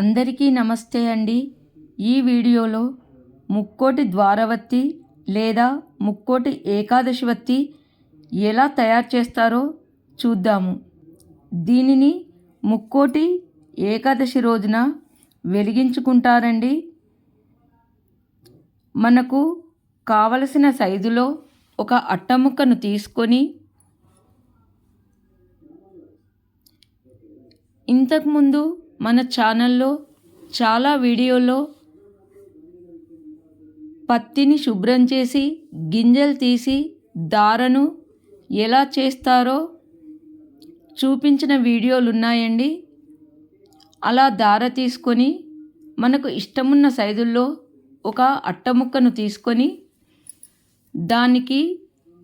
అందరికీ నమస్తే అండి. ఈ వీడియోలో ముక్కోటి ద్వారవత్తి లేదా ముక్కోటి ఏకాదశి వత్తి ఎలా తయారు చేస్తారో చూద్దాము. దీనిని ముక్కోటి ఏకాదశి రోజున వెలిగించుకుంటారండి. మనకు కావలసిన సైజులో ఒక అట్టముక్కను తీసుకొని ఇంతకుముందు మన ఛానల్లో చాలా వీడియోలో పత్తిని శుభ్రం చేసి గింజలు తీసి దారను ఎలా చేస్తారో చూపించిన వీడియోలు ఉన్నాయండి అలా దార తీసుకొని మనకు ఇష్టమున్న సైజుల్లో ఒక అట్టముక్కను తీసుకొని దానికి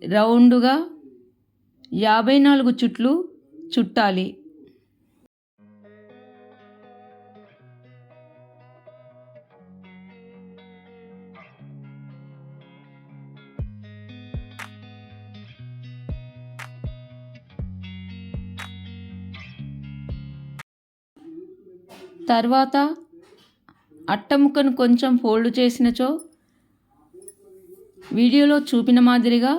రౌండుగా యాభై నాలుగు చుట్లు చుట్టాలి. తర్వాత అట్టముక్కను కొంచెం ఫోల్డ్ చేసినచో వీడియోలో చూపిన మాదిరిగా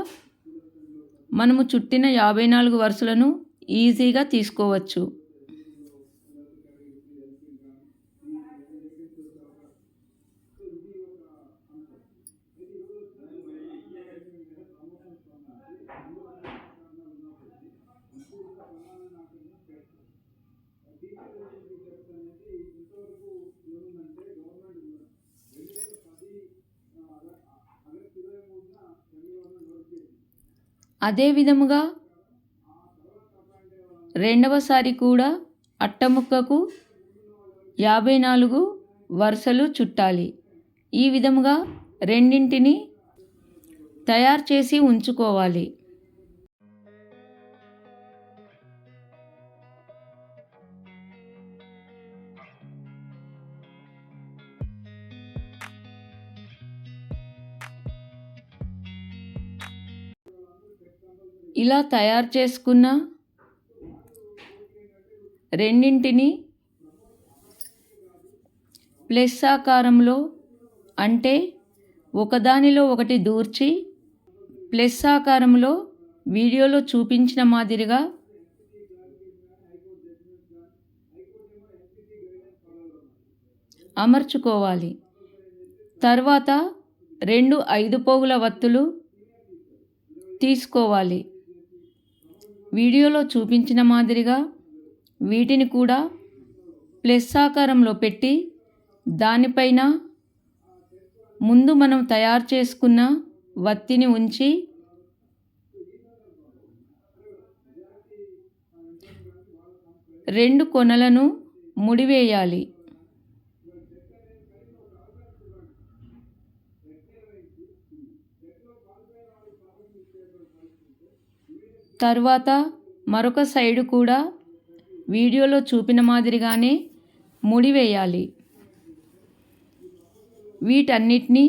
మనము చుట్టిన యాభై నాలుగు వరుసలను ఈజీగా తీసుకోవచ్చు. అదే విధముగా రెండవసారి కూడా అట్టముక్కకు యాభై నాలుగు వరుసలు చుట్టాలి. ఈ విధముగా రెండింటిని తయారు చేసి ఉంచుకోవాలి. ఇలా తయారు చేసుకున్న రెండింటిని ప్లస్ ఆకారంలో అంటే ఒకదానిలో ఒకటి దూర్చి ప్లస్ ఆకారంలో వీడియోలో చూపించిన మాదిరిగా అమర్చుకోవాలి. తర్వాత రెండు ఐదు పోగుల వత్తులు తీసుకోవాలి. వీడియోలో చూపించిన మాదిరిగా వీటిని కూడా ప్లస్ ఆకారంలో పెట్టి దానిపైన ముందు మనం తయారు చేసుకున్న వత్తిని ఉంచి రెండు కొనలను ముడివేయాలి. తర్వాత మరొక సైడు కూడా వీడియోలో చూపిన మాదిరిగానే ముడివేయాలి వీటన్నిటినీ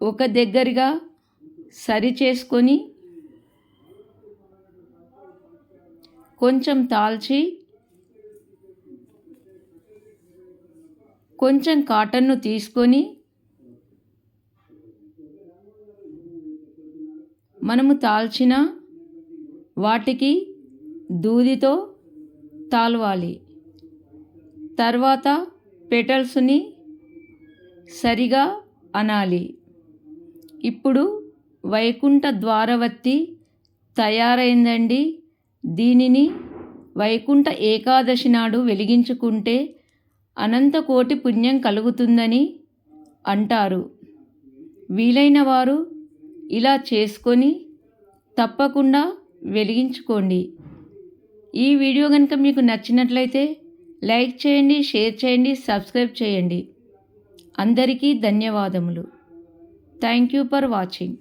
ఒక దగ్గరగా సరి చేసుకొని కొంచెం తాల్చి కొంచెం కాటన్ను తీసుకొని మనము తాల్చిన వాటికి దూదితో తాలవాలి. తర్వాత పెటల్స్ని సరిగా అనాలి. ఇప్పుడు వైకుంఠ ద్వారవత్తి తయారైందండి. దీనిని వైకుంఠ ఏకాదశి నాడు వెలిగించుకుంటే అనంతకోటి పుణ్యం కలుగుతుందని అంటారు. వీలైన వారు ఇలా చేసుకొని తప్పకుండా వెలిగించుకోండి. ఈ వీడియో కనుక మీకు నచ్చినట్లయితే లైక్ చేయండి షేర్ చేయండి సబ్స్క్రైబ్ చేయండి. అందరికీ ధన్యవాదములు. Thank you for watching.